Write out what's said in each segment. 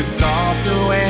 ก็ตอ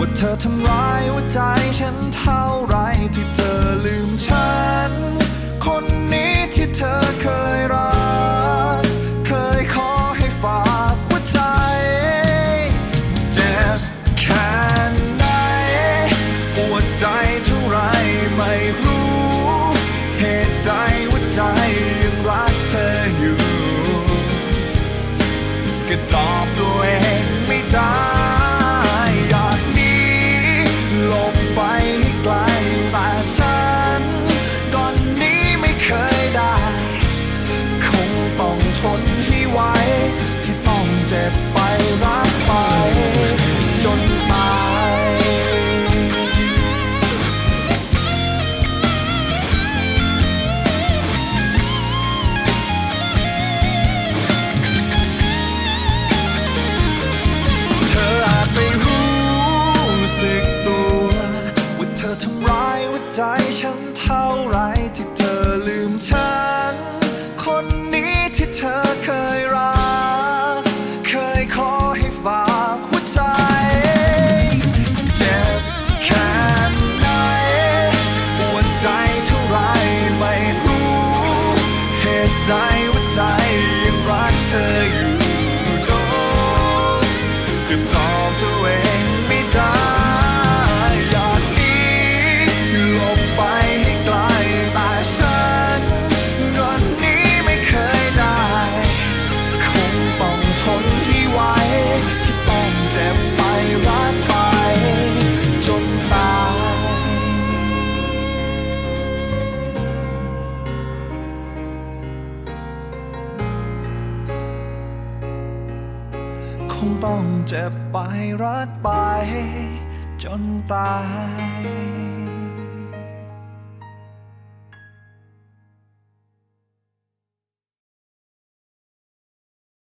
ว่าเธอทำร้ายหัวใจฉันเท่าไรที่เธอลืมฉัน คนนี้ที่เธอเคยรัก เคยขอให้ฝากหัวใจเจ็บแค่ไหนปวดใจเท่าไรไม่รู้ เหตุใดหัวใจยังรักเธออยู่ก็ตอบ ทำร้ายหัวใจฉันเท่าไรที่เธอลืมฉัน คนนี้ที่เธอเคยรัก เคยขอให้ฝากหัวใจเจ็บแค่ไหนปวดใจเท่าไรไม่รู้ เหตุใดหัวใจยังรักเธออยู่โดนก็ตอบตัวเอง งต้องเจ็บไปรักไป จนตาย